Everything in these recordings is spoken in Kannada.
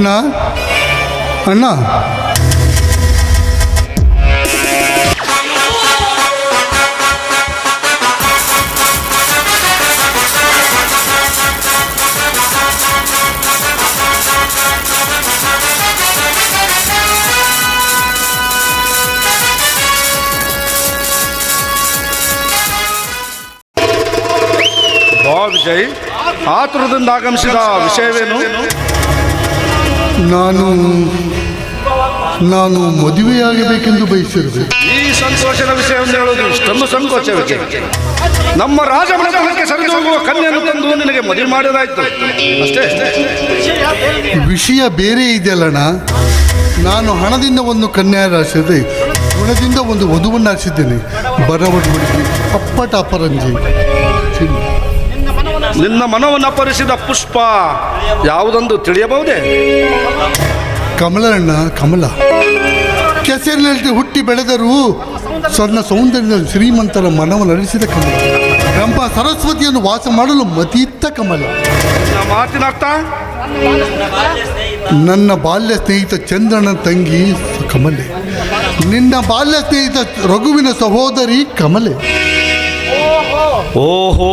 ಅಣ್ಣ ಅಣ್ಣ ಬಾ ವಿಜಯ್ ಆತುರದಿಂದ ಆಗಮಿಸಿದ ವಿಷಯವೇನು ನಾನು ನಾನು ಮದುವೆಯಾಗಬೇಕೆಂದು ಬಯಸಿರುವೆ. ಈ ಸಂತೋಷದ ವಿಷಯವನ್ನು ಹೇಳುವುದು ಇಷ್ಟೊಂದು ಸಂಕೋಚವಿದೆ ನಮ್ಮ ರಾಜಮನೆತನಕ್ಕೆ ಸರಿದು ಹೋಗುವ ಕನ್ಯೆಯನ್ನು ತಂದು ನಿನಗೆ ಮದುವೆ ಮಾಡಿದಾಯ್ತು. ಅಷ್ಟೇ ವಿಷಯ ಬೇರೆ ಇದೆಯಲ್ಲಣ್ಣ ನಾನು ಹಣದಿಂದ ಒಂದು ಕನ್ಯಾ ರಾಶಿದೆ ಹಣದಿಂದ ಒಂದು ವಧುವನ್ನು ಹಾರಿಸಿದ್ದೇನೆ ಬರವಣಿಗೆ ಅಪ್ಪಟ ಅಪರಂಜಿ. ನಿನ್ನ ಮನವನ್ನು ಅಪರಿಸಿದ ಪುಷ್ಪ ಯಾವುದೊಂದು ತಿಳಿಯಬಹುದೇ? ಕಮಲ ಅಣ್ಣ ಕಮಲ. ಕೆಸರಿನಲ್ಲಿ ಹುಟ್ಟಿ ಬೆಳೆದರೂ ಸಣ್ಣ ಸೌಂದರ್ಯದಲ್ಲಿ ಶ್ರೀಮಂತರ ಮನವನ್ನು ಅರಿಸಿದ ಕಮಲ. ರಂಪ ಸರಸ್ವತಿಯನ್ನು ವಾಸ ಮಾಡಲು ಮತೀತ್ತ ಕಮಲ. ನಿನ್ನ ಮಾತಿನ ಅರ್ಥ ನನ್ನ ಬಾಲ್ಯ ಸ್ನೇಹಿತ ಚಂದ್ರನ ತಂಗಿ ಕಮಲೆ. ನಿನ್ನ ಬಾಲ್ಯ ಸ್ನೇಹಿತ ರಘುವಿನ ಸಹೋದರಿ ಕಮಲೆ. ಓಹೋ!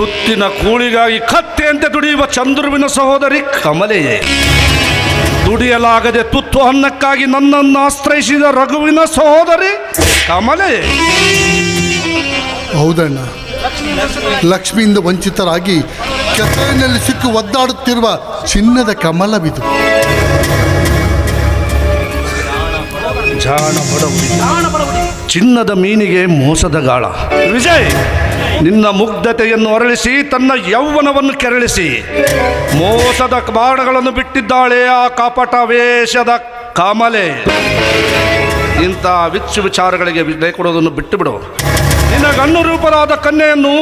ತುತ್ತಿನ ಕೂಳಿಗಾಗಿ ಕತ್ತೆಯಂತೆ ದುಡಿಯುವ ಚಂದ್ರುವಿನ ಸಹೋದರಿ ಕಮಲೆಯೇ. ದುಡಿಯಲಾಗದೆ ತುತ್ತು ಅನ್ನಕ್ಕಾಗಿ ನನ್ನನ್ನು ಆಶ್ರಯಿಸಿದ ರಘುವಿನ ಸಹೋದರಿ ಕಮಲೆಯೇ. ಹೌದಣ್ಣ. ಲಕ್ಷ್ಮಿಯಿಂದ ವಂಚಿತರಾಗಿ ಕೆಸರಿನಲ್ಲಿ ಸಿಕ್ಕು ಒದ್ದಾಡುತ್ತಿರುವ ಚಿನ್ನದ ಕಮಲವಿದು. ಜಾಣ ಬಡವು. ಚಿನ್ನದ ಮೀನಿಗೆ ಮೋಸದ ಗಾಳ. ವಿಜಯ್! ನಿನ್ನ ಮುಗ್ಧತೆಯನ್ನು ಅರಳಿಸಿ ತನ್ನ ಯೌವನವನ್ನು ಕೆರಳಿಸಿ. ಮೋಸದ ಬಾಣಗಳನ್ನು ಬಿಟ್ಟಿದ್ದಾಳೆ ಆ ಕಪಟ ವೇಷದ ಕಾಮಲೆ. ಇಂಥ ವಿಚ್ಚು ವಿಚಾರಗಳಿಗೆ ವಿಜಯ ಕೊಡೋದನ್ನು ಬಿಟ್ಟು ಬಿಡು ನಿನ್ನ ಗಣ್ಣು ರೂಪರಾದ ಕನ್ಯೆಯನ್ನು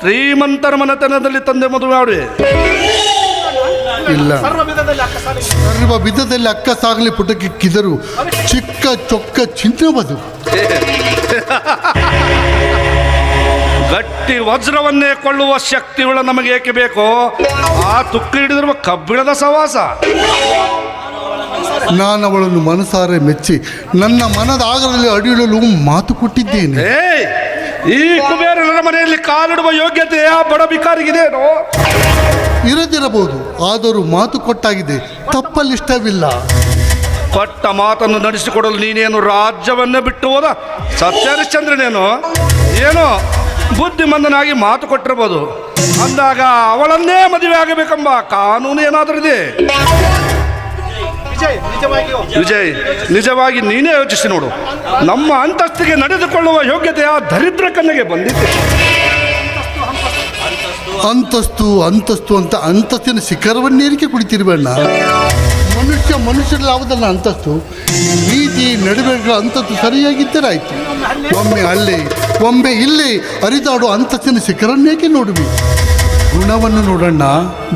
ಶ್ರೀಮಂತರ ಮನೆತನದಲ್ಲಿ ತಂದೆ ಮದುವೆ ಮಾಡುವೆ ಇಲ್ಲ. ಸರ್ವ ವಿಧದಲ್ಲಿ ಅಕ್ಕ ಸಾಗಲಿ ಕಿದರು. ಚಿಕ್ಕ ಚೊಕ್ಕ ಚಿನ್ನವದು ಗಟ್ಟಿ ವಜ್ರವನ್ನೇ ಕೊಳ್ಳುವ ಶಕ್ತಿಗಳು ನಮಗೆ ಏಕೆ ಬೇಕೋ ಆ ತುಕ್ಕು ಹಿಡಿದಿರುವ ಕಬ್ಬಿಣದ ಸವಾಸ ನಾನು ಅವಳನ್ನು ಮನಸಾರೆ ಮೆಚ್ಚಿ ನನ್ನ ಮನದ ಆಗಲಲ್ಲಿ ಅಡಿಯಿಡಲು ಮಾತು ಕೊಟ್ಟಿದ್ದೇನೆ. ಏ ಈ ಕುಬೇರನ ಮನೆಯಲ್ಲಿ ಕಾಲಿಡುವ ಯೋಗ್ಯತೆ ಆ ಬಡ ಬಿಕಾರಿಗಿದೇನೋ ಇರದಿರಬಹುದು ಆದರೂ ಮಾತು ಕೊಟ್ಟಾಗಿದೆ ತಪ್ಪಲ್ಲಿಷ್ಟವಿಲ್ಲ. ಕೊಟ್ಟ ಮಾತನ್ನು ನಡೆಸಿಕೊಡಲು ನೀನೇನು ರಾಜ್ಯವನ್ನೇ ಬಿಟ್ಟು ಹೋದ? ಸತ್ಯಹರಿಶ್ಚಂದ್ರನೇನು? ಏನೋ ಬುದ್ಧಿಮಂದನಾಗಿ ಮಾತು ಕೊಟ್ಟಿರ್ಬೋದು. ಅಂದಾಗ ಅವಳನ್ನೇ ಮದುವೆ ಆಗಬೇಕೆಂಬ ಕಾನೂನು ಏನಾದರೂ ಇದೆ? ವಿಜಯ್ ನಿಜವಾಗಿ ನೀನೇ ಯೋಚಿಸಿ ನೋಡು. ನಮ್ಮ ಅಂತಸ್ತಿಗೆ ನಡೆದುಕೊಳ್ಳುವ ಯೋಗ್ಯತೆ ಆ ದರಿದ್ರ ಕನ್ನೆಗೆ ಬಂದಿದೆ. ಅಂತಸ್ತು ಅಂತಸ್ತು ಅಂತ ಅಂತಸ್ತಿನ ಶಿಖರವನ್ನೇರಿಕೆ ಕುಳಿತಿರುವಣ್ಣ ಮನುಷ್ಯ ಮನುಷ್ಯರಲ್ಲಾವುದಲ್ಲ ಅಂತಸ್ತು ನೀತಿ, ನಡುವೆಗಳ ಅಂತಸ್ತು ಸರಿಯಾಗಿದ್ದರಾಯ್ತು ಒಮ್ಮೆ ಅಲ್ಲಿ, ಒಮ್ಮೆ ಇಲ್ಲಿ ಅರಿದಾಡು ಅಂತಸ್ತಿನ ಶಿಖರನ್ನೇಕೆ ನೋಡುವಿ? ಗುಣವನ್ನು ನೋಡಣ್ಣ,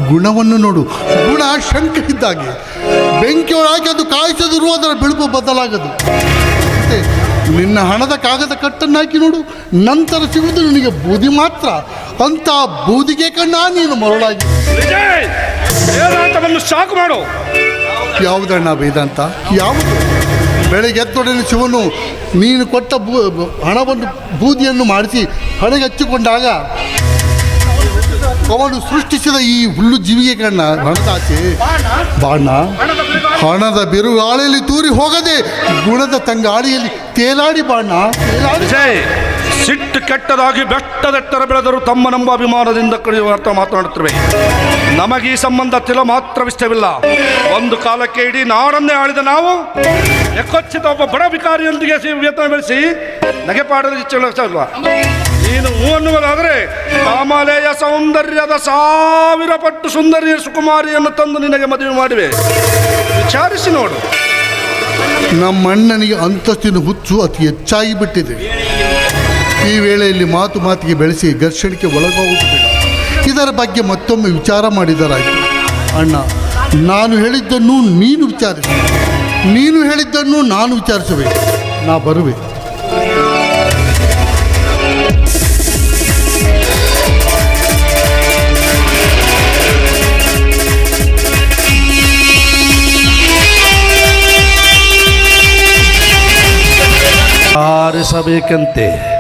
ಗುಣವನ್ನು ನೋಡು. ಗುಣ ಶಂಕ ಇದ್ದಾಗೆ. ಬೆಂಕಿಯೊಳಗೆ ಅದು ಕಾಯಿಸದಿರುವ ಅದರ ಬೆಳಕು ಬದಲಾಗದು. ಮತ್ತೆ ನಿನ್ನ ಹಣದ ಕಾಗದ ಕಟ್ಟನ್ನು ಹಾಕಿ ನೋಡು. ನಂತರ ಸಿಗುವುದು ನಿನಗೆ ಬೂದಿ ಮಾತ್ರ. ಅಂತ ಬೂದಿಗೆ ಕಣ್ಣ ನೀನು ಮರಳಾಗಿ. ಸಾಕು ಮಾಡು. ಯಾವುದಣ್ಣ ವೇದಾಂತ ಯಾವುದು? ಬೆಳಗ್ಗೆ ಎತ್ತೊಡನೆ ಶಿವನು, ನೀನು ಕೊಟ್ಟ ಬೂ ಹಣವನ್ನು, ಬೂದಿಯನ್ನು ಮಾಡಿಸಿ ಹಣಗೆ ಹಚ್ಚಿಕೊಂಡಾಗ ಅವನು ಸೃಷ್ಟಿಸಿದ ಈ ಹುಲ್ಲು ಜೀವಿಗೆ ಕಣ್ಣ ಹಣದಾಚೆ ಬಾಣ, ಹಣದ ಬಿರುಗಾಳಿಯಲ್ಲಿ ತೂರಿ ಹೋಗದೆ ಗುಣದ ತಂಗಾಳಿಯಲ್ಲಿ ತೇಲಾಡಿ ಬಾಣ. ತೇಲಾಡಿ ಸಿಟ್ಟು ಕೆಟ್ಟದಾಗಿ ಬೆಟ್ಟದೆಟ್ಟರ ಬೆಳೆದರು ತಮ್ಮ ನಂಬ ಅಭಿಮಾನದಿಂದ ಅರ್ಥ ಮಾತನಾಡುತ್ತಿರುವೆ ನಮಗೆ ಈ ಸಂಬಂಧ ತಿಲ ಮಾತ್ರವಿಷ್ಟವಿಲ್ಲ. ಒಂದು ಕಾಲಕ್ಕೆ ಇಡೀ ನಾಡನ್ನೇ ಆಳಿದ ನಾವು ಎಕ್ಕೊಚ್ಚಿದ ಒಬ್ಬ ಬಡ ವಿಕಾರಿಯೊಂದಿಗೆ ವೇತನ ಬೆಳೆಸಿ ನಗೆಪಾಡದ ಇಚ್ಛೆಲ್ವಾ ನೀನು ಹೂ ಅನ್ನುವುದಾದರೆ ಕಾಮಾಲೆಯ ಸೌಂದರ್ಯದ ಸಾವಿರ ಪಟ್ಟು ಸುಂದರಿಯ ಸುಕುಮಾರಿಯನ್ನು ತಂದು ನಿನಗೆ ಮದುವೆ ಮಾಡಿವೆ. ವಿಚಾರಿಸಿ ನೋಡು. ನಮ್ಮಣ್ಣನಿಗೆ ಅಂತಸ್ತಿನ ಹುಚ್ಚು ಅತಿ ಹೆಚ್ಚಾಗಿ ಬಿಟ್ಟಿದೆ. ಈ ವೇಳೆಯಲ್ಲಿ ಮಾತು ಮಾತಿಗೆ ಬೆಳೆಸಿ ಘರ್ಷಣೆಗೆ ಒಳಗಾಗುವುದಿಲ್ಲ ಇದರ ಬಗ್ಗೆ ಮತ್ತೊಮ್ಮೆ ವಿಚಾರ ಮಾಡಿದರಾಯಿತು. ಅಣ್ಣ, ನಾನು ಹೇಳಿದ್ದನ್ನು ನೀನು ವಿಚಾರಿಸಿ. ನೀನು ಹೇಳಿದ್ದನ್ನು ನಾನು ವಿಚಾರಿಸಬೇಕು ನಾ ಬರುವೆ. ಆರಿಸಬೇಕಂತೆ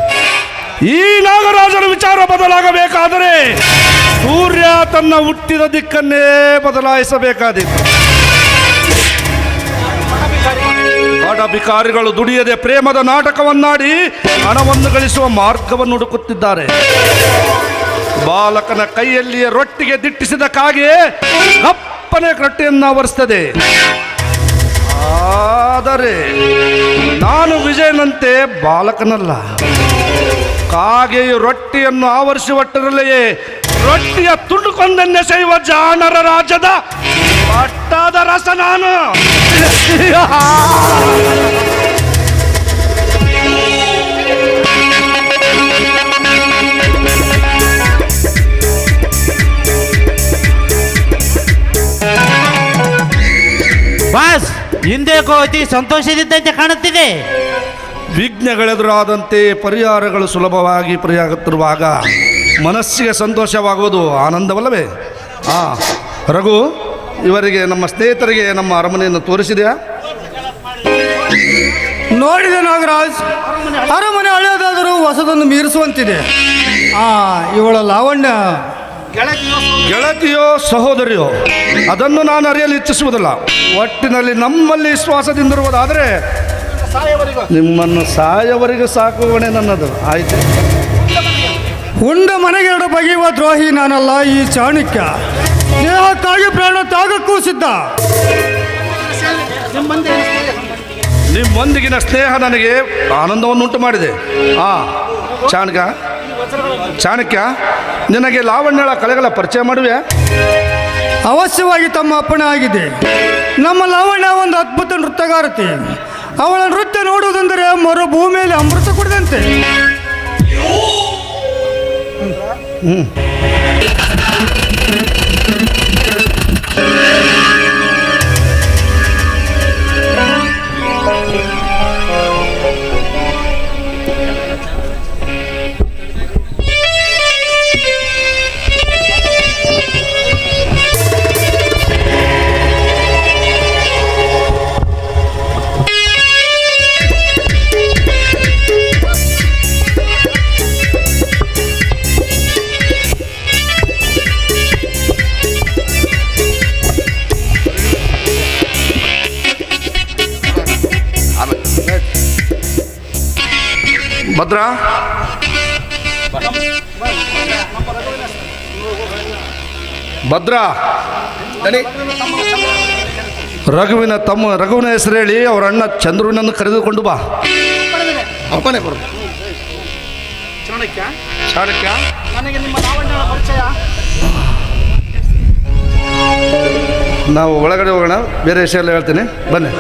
ಈ ನಾಗರಾಜನ ವಿಚಾರ ಬದಲಾಗಬೇಕಾದರೆ ಸೂರ್ಯ ತನ್ನ ಹುಟ್ಟಿದ ದಿಕ್ಕನ್ನೇ ಬದಲಾಯಿಸಬೇಕಾದಿತ್ತು ಅಧಿಕಾರಿಗಳು ದುಡಿಯದೆ ಪ್ರೇಮದ ನಾಟಕವನ್ನಾಡಿ ಹಣವನ್ನು ಗಳಿಸುವ ಮಾರ್ಗವನ್ನು ಹುಡುಕುತ್ತಿದ್ದಾರೆ. ಬಾಲಕನ ಕೈಯಲ್ಲಿಯೇ ರೊಟ್ಟಿಗೆ ದಿಟ್ಟಿಸಿದ ಕಾಗೆ ಕಪ್ಪನೆ ರೊಟ್ಟಿಯನ್ನು ಆವರಿಸ್ತದೆ. ಆದರೆ ನಾನು ವಿಜಯನಂತೆ ಬಾಲಕನಲ್ಲ. ಕಾಗೆಯು ರೊಟ್ಟಿಯನ್ನು ಆವರಿಸುವಟ್ಟರಲ್ಲಿಯೇ ರೊಟ್ಟಿಯ ತುಂಡುಕೊಂದನ್ನೆಸೆಯುವ ಜಾಣರ ರಾಜದ ಪಟ್ಟದ ರಸ ನಾನು. ಬಾಸ್, ಹಿಂದೆ ಅತಿ ಸಂತೋಷದಿದ್ದಂತೆ ಕಾಣುತ್ತಿದೆ. ವಿಘ್ನಗಳೆದುರಾದಂತೆ ಪರಿಹಾರಗಳು ಸುಲಭವಾಗಿ ಪರಿಯಾಗುತ್ತಿರುವಾಗ ಮನಸ್ಸಿಗೆ ಸಂತೋಷವಾಗುವುದು ಆನಂದವಲ್ಲವೇ? ಆ ರಘು ಇವರಿಗೆ ನಮ್ಮ ಸ್ನೇಹಿತರಿಗೆ ನಮ್ಮ ಅರಮನೆಯನ್ನು ತೋರಿಸಿದೆಯಾ? ನೋಡಿದೆ ನಾಗರಾಜ್. ಅರಮನೆ ಹಳೆಯದಾದರೂ ಹೊಸದನ್ನು ಮೀರಿಸುವಂತಿದೆ. ಆ ಇವಳ ಲಾವಣ್ಯ. ಗೆಳತಿಯೋ ಸಹೋದರಿಯೋ ಅದನ್ನು ನಾನು ಅರಿಯಲು ಇಚ್ಛಿಸುವುದಿಲ್ಲ. ಒಟ್ಟಿನಲ್ಲಿ ನಮ್ಮಲ್ಲಿ ವಿಶ್ವಾಸದಿಂದಿರುವುದಾದರೆ ನಿಮ್ಮನ್ನು ಸಾಕು ಸಾಕುವಣೆ ನನ್ನದು. ಆಯ್ತು. ಉಂಡ ಮನೆಗೆರಡು ಬಗೆಯುವ ದ್ರೋಹಿ ನಾನಲ್ಲ ಈ ಚಾಣಕ್ಯ. ದೇಹಕ್ಕಾಗಿ ಪ್ರಾಣ ತಾಗಕ್ಕೂ ಸಿದ್ಧ. ನಿಮ್ಮೊಂದಿಗಿನ ಸ್ನೇಹ ನನಗೆ ಆನಂದವನ್ನುಂಟು ಮಾಡಿದೆ. ಆ ಚಾಣಕ ಚಾಣಕ್ಯ ನಿನಗೆ ಲಾವಣ್ಯಳ ಕಲೆಗಳ ಪರಿಚಯ ಮಾಡುವೆ? ಅವಶ್ಯವಾಗಿ ತಮ್ಮ ಅಪ್ಪಣೆ ಆಗಿದೆ. ನಮ್ಮ ಲಾವಣ್ಯ ಒಂದು ಅದ್ಭುತ ನೃತ್ಯಗಾರತಿ. ಅವಳ ನೃತ್ಯ ನೋಡುವುದೆಂದರೆ ಮರು ಭೂಮಿಯಲ್ಲಿ ಅಮೃತ ಕುಡಿದಂತೆ. ಭದ್ರಾ? ಭದ್ರಾ? ರಘುವಿನ ತಮ್ಮ ರಘುವಿನ ಹೆಸರು ಹೇಳಿ ಅವರ ಅಣ್ಣ ಚಂದ್ರುವಿನನ್ನು ಕರೆದುಕೊಂಡು ಬಾ. ಅಪ್ಪನೇ ಬರು ಚಾಣಕ್ಯ? ನಾವು ಒಳಗಡೆ ಹೋಗೋಣ ಬೇರೆ ವಿಷಯ ಎಲ್ಲ ಹೇಳ್ತೀನಿ. ಬನ್ನಿ.